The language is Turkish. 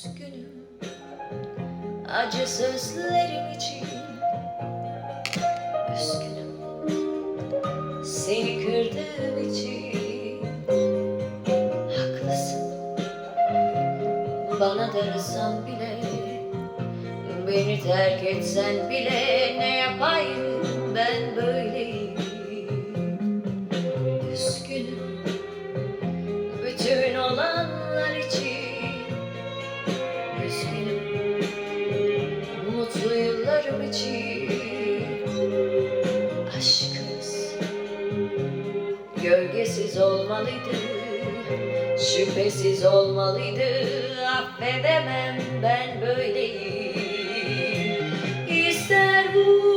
Üzgünüm. Acı sözlerin için. Üzgünüm. Seni kırdığım için. Haklısın. Bana darısan bile Beni terk etsen bile ne yapayım ben böyleyim? Üzgünüm. Bütün olanlar için Aşkımız gölgesiz olmalıydı Şüphesiz olmalıydı. Affedemem ben böyleyim. İster bu